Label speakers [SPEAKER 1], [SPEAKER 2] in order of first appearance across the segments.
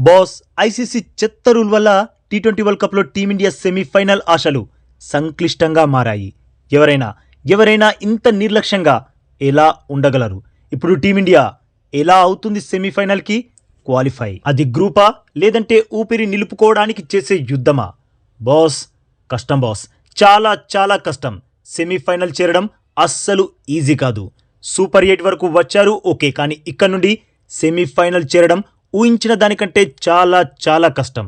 [SPEAKER 1] Boss ICC చెత్త rule వల్ల T twenty world కప్లో టీమిండియా సెమీఫైనల్ ఆశలు సంక్లిష్టంగా మారాయి. ఎవరైనా ఎవరైనా ఇంత నిర్లక్ష్యంగా ఎలా ఉండగలరు? ఇప్పుడు టీమిండియా ఎలా అవుతుంది సెమీఫైనల్కి? క్వాలిఫై. అది గ్రూపా? లేదంటే ఊపిరి నిలుపుకోవడానికి చేసే యుద్ధమా? బాస్ కష్టం బాస్. చాలా చాలా కష్టం. సెమీఫైనల్ చేరడం అస్సలు ఈజీ కాదు. సూపర్ ఎయిట్ వరకు వచ్చారు ఓకే. కానీ ఇక్కడ నుండి సెమీఫైనల్ చేరడం ఊహించిన దానికంటే చాలా చాలా కష్టం.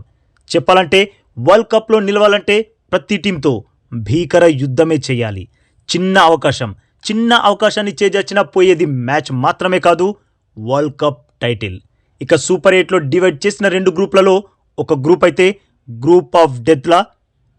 [SPEAKER 1] చెప్పాలంటే వరల్డ్ కప్లో నిలవాలంటే ప్రతి టీంతో భీకర యుద్ధమే చేయాలి. చిన్న అవకాశం చిన్న అవకాశాన్ని చేజార్చిన పోయేది మ్యాచ్ మాత్రమే కాదు వరల్డ్ కప్ టైటిల్. ఇక సూపర్ ఎయిట్లో డివైడ్ చేసిన రెండు గ్రూప్లలో ఒక గ్రూప్ అయితే గ్రూప్ ఆఫ్ డెత్లా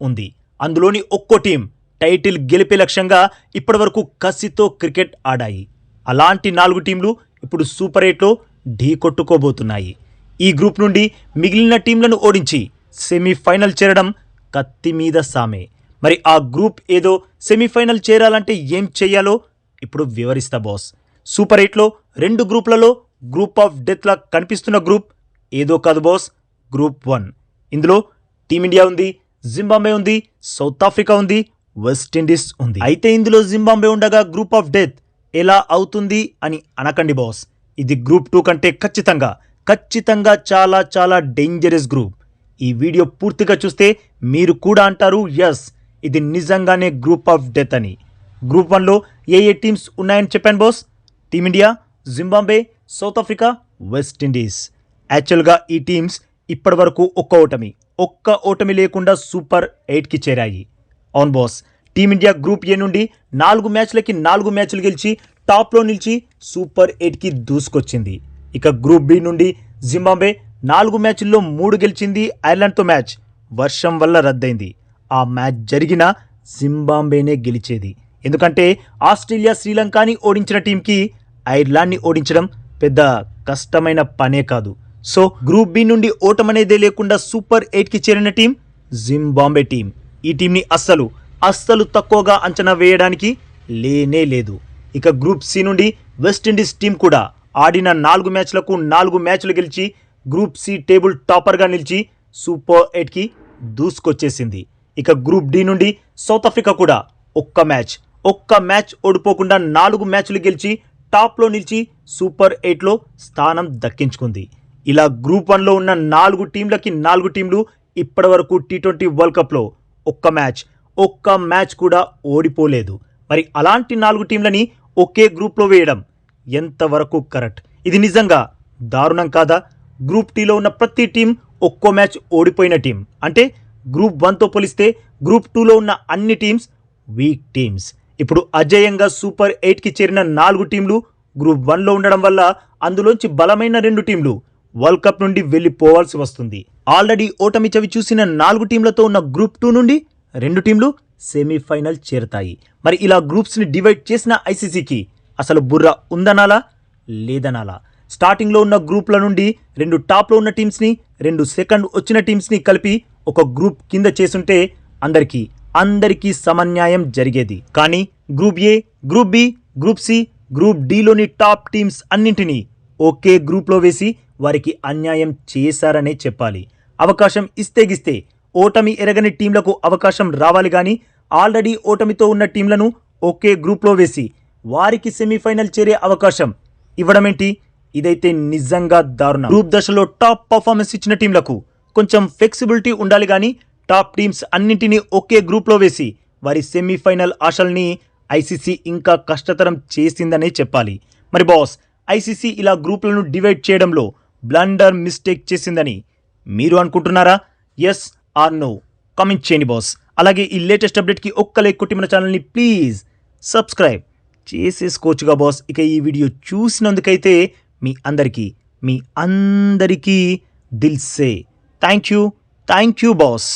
[SPEAKER 1] ఉంది. అందులోని ఒక్కో టీం టైటిల్ గెలిపే లక్ష్యంగా ఇప్పటివరకు కసితో క్రికెట్ ఆడాయి. అలాంటి నాలుగు టీంలు ఇప్పుడు సూపర్ ఎయిట్లో ఢీ కొట్టుకోబోతున్నాయి. ఈ గ్రూప్ నుండి మిగిలిన టీంలను ఓడించి సెమీఫైనల్ చేరడం కత్తి మీద సామే. మరి ఆ గ్రూప్ ఏదో సెమీఫైనల్ చేరాలంటే ఏం చేయాలో ఇప్పుడు వివరిస్తా బాస్. సూపర్ ఎయిట్లో రెండు గ్రూప్లలో గ్రూప్ ఆఫ్ డెత్లా కనిపిస్తున్న గ్రూప్ ఏదో కాదు బాస్. Group one. ఇందులో టీమిండియా ఉంది జింబాబే ఉంది సౌత్ ఆఫ్రికా ఉంది వెస్టిండీస్ ఉంది. అయితే ఇందులో జింబాబే ఉండగా గ్రూప్ ఆఫ్ డెత్ ఎలా అవుతుంది అని అనకండి బాస్. ఇది గ్రూప్ టూ కంటే ఖచ్చితంగా ఖచ్చితంగా చాలా చాలా డేంజరస్ గ్రూప్ ఈ వీడియో పూర్తిగా చూస్తే మీరు కూడా అంటారు ఎస్ ఇది నిజంగానే గ్రూప్ ఆఫ్ డెత్ అని. గ్రూప్ వన్లో ఏ ఏ టీమ్స్ ఉన్నాయని చెప్పాను boss team India Zimbabwe South Africa West Indies యాక్చువల్గా ఈ టీమ్స్ ఇప్పటివరకు ఒక్క ఓటమి ఒక్క ఓటమి లేకుండా సూపర్ ఎయిట్కి చేరాయి. అవును బాస్ టీమిండియా గ్రూప్ ఏ నుండి నాలుగు మ్యాచ్లకి నాలుగు మ్యాచ్లు గెలిచి టాప్లో నిలిచి సూపర్ ఎయిట్కి దూసుకొచ్చింది. ఇక గ్రూప్ బి నుండి జింబాబే నాలుగు మ్యాచ్ల్లో మూడు గెలిచింది ఐర్లాండ్తో మ్యాచ్. వర్షం వల్ల రద్దయింది. ఆ మ్యాచ్ జరిగిన జింబాబేనే గెలిచేది. ఎందుకంటే ఆస్ట్రేలియా శ్రీలంకని ఓడించిన టీంకి ఐర్లాండ్ని ఓడించడం పెద్ద కష్టమైన పనే కాదు. సో గ్రూప్ బి నుండి ఓటమనేదే లేకుండా సూపర్ ఎయిట్కి చేరిన టీం జింబాంబే టీం. ఈ టీంని అస్సలు అస్సలు తక్కువగా అంచనా వేయడానికి లేనే లేదు. ఇక గ్రూప్ సి నుండి వెస్టిండీస్ టీం కూడా ఆడిన నాలుగు మ్యాచ్లకు నాలుగు మ్యాచ్లు గెలిచి గ్రూప్ సి టేబుల్ టాపర్గా నిలిచి సూపర్ ఎయిట్కి దూసుకొచ్చేసింది. ఇక గ్రూప్ డి నుండి సౌత్ ఆఫ్రికా కూడా ఒక్క మ్యాచ్ ఒక్క మ్యాచ్ ఓడిపోకుండా నాలుగు మ్యాచ్లు గెలిచి టాప్లో నిలిచి సూపర్ ఎయిట్లో స్థానం దక్కించుకుంది. ఇలా గ్రూప్ వన్లో ఉన్న నాలుగు టీంలకి నాలుగు టీంలు ఇప్పటివరకు టీ ట్వంటీ వరల్డ్ కప్లో ఒక్క మ్యాచ్ ఒక్క మ్యాచ్ కూడా ఓడిపోలేదు. మరి అలాంటి నాలుగు టీంలని ఒకే గ్రూప్లో వేయడం ఎంతవరకు కరెక్ట్? ఇది నిజంగా దారుణం కాదా? గ్రూప్ టీలో ఉన్న ప్రతి టీం ఒక్కో మ్యాచ్ ఓడిపోయిన టీం. అంటే గ్రూప్ వన్తో పోలిస్తే గ్రూప్ టూలో ఉన్న అన్ని టీమ్స్ వీక్ టీమ్స్. ఇప్పుడు అజేయంగా సూపర్ ఎయిట్కి చేరిన నాలుగు టీంలు గ్రూప్ వన్లో ఉండడం వల్ల అందులోంచి బలమైన రెండు టీంలు వరల్డ్ కప్ నుండి వెళ్ళిపోవాల్సి వస్తుంది. ఆల్రెడీ ఓటమి చవి చూసిన నాలుగు టీంలతో ఉన్న గ్రూప్ టూ నుండి రెండు టీంలు సెమీఫైనల్ చేరతాయి. మరి ఇలా గ్రూప్స్ని డివైడ్ చేసిన ఐసీసీకి అసలు బుర్ర ఉందనాలా? లేదనాలా? స్టార్టింగ్లో ఉన్న గ్రూప్ల నుండి రెండు టాప్లో ఉన్న టీమ్స్ని రెండు సెకండ్ వచ్చిన టీమ్స్ని కలిపి ఒక గ్రూప్ కింద చేసుంటే అందరికీ అందరికీ సమన్యాయం జరిగేది. కానీ group A group B group C group డిలోని top teams అన్నింటినీ ఒకే గ్రూప్లో వేసి వారికి అన్యాయం చేశారనే చెప్పాలి. అవకాశం ఇస్తే గిస్తే ఓటమి ఎరగని టీంలకు అవకాశం రావాలి కానీ ఆల్రెడీ ఓటమితో ఉన్న టీంలను ఒకే గ్రూప్లో వేసి వారికి సెమీఫైనల్ చేరే అవకాశం ఇవ్వడమేంటి? ఇదైతే నిజంగా దారుణం. గ్రూప్ దశలో టాప్ పర్ఫార్మెన్స్ ఇచ్చిన టీంలకు కొంచెం ఫ్లెక్సిబిలిటీ ఉండాలి కానీ టాప్ టీమ్స్ అన్నింటినీ ఒకే గ్రూప్లో వేసి వారి సెమీఫైనల్ ఆశల్ని ఐసీసీ ఇంకా కష్టతరం చేసిందనే చెప్పాలి. మరి బాస్ ఐసీసీ ఇలా గ్రూప్లను డివైడ్ చేయడంలో బ్లండర్ మిస్టేక్ చేసిందని మీరు అనుకుంటున్నారా? ఎస్ ఆర్ నో కమెంట్ చేయండి బాస్. అలాగే ఈ లేటెస్ట్ అప్డేట్కి ఒక్క లైక్ కొట్టి మన ఛానల్ని ప్లీజ్ సబ్స్క్రైబ్ చేసేసుకోవచ్చుగా బాస్. ఇక ఈ వీడియో చూసినందుకైతే మీ అందరికీ మీ అందరికీ దిల్సే thank you. Thank you boss.